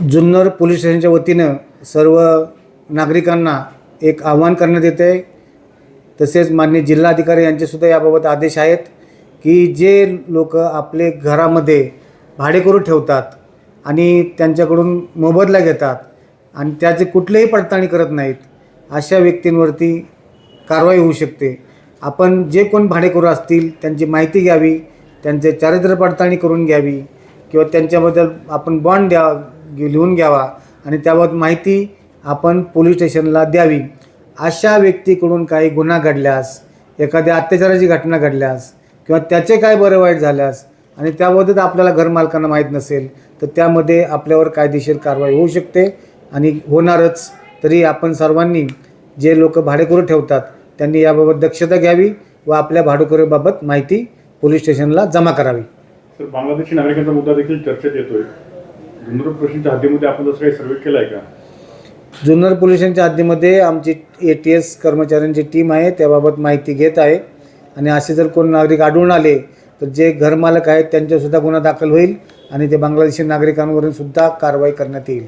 Junnar police स्टेशनच्या वतीनं सर्व नागरिकांना एक आव्हान करण्यात येतं आहे. तसेच माननीय जिल्हाधिकारी यांचेसुद्धा याबाबत आदेश आहेत की जे लोक आपले घरामध्ये भाडेकरू ठेवतात आणि त्यांच्याकडून मोबदला घेतात आणि त्याचे कुठलेही पडताळणी करत नाहीत अशा व्यक्तींवरती कारवाई होऊ शकते. आपण जे कोण भाडेकरू असतील त्यांची माहिती घ्यावी त्यांचे चारित्र्य पडताळणी करून घ्यावी किंवा त्यांच्याबद्दल आपण बॉन्ड द्या लिहून घ्यावा आणि त्याबाबत माहिती आपण पोलीस स्टेशनला द्यावी. अशा व्यक्तीकडून काही गुन्हा घडल्यास एखाद्या अत्याचाराची घटना घडल्यास किंवा त्याचे काय बरं वाईट झाल्यास आणि त्याबाबत आपल्याला घरमालकांना माहीत नसेल तर त्यामध्ये आपल्यावर कायदेशीर कारवाई होऊ शकते आणि होणारच. तरी आपण सर्वांनी जे लोक भाडेकरू ठेवतात त्यांनी याबाबत दक्षता घ्यावी व आपल्या भाडेकरूबाबत माहिती पोलीस स्टेशनला जमा करावी. तर बांगलादेशी नागरिकांचा मुद्दा देखील चर्चेत येतोय. जुन्नर पोलिसांच्या हद्दीमध्ये आपण जसं काही सर्वे केलाय का? जुन्नर पोलिसांच्या हद्दीमध्ये आमची ए टी एस कर्मचाऱ्यांची टीम आहे त्याबाबत माहिती घेत आहे. आणि असे जर कोण नागरिक आढळून आले तर जे घरमालक आहेत त्यांच्यासुद्धा गुन्हा दाखल होईल आणि ते बांगलादेशी नागरिकांवरून सुद्धा कारवाई करण्यात येईल.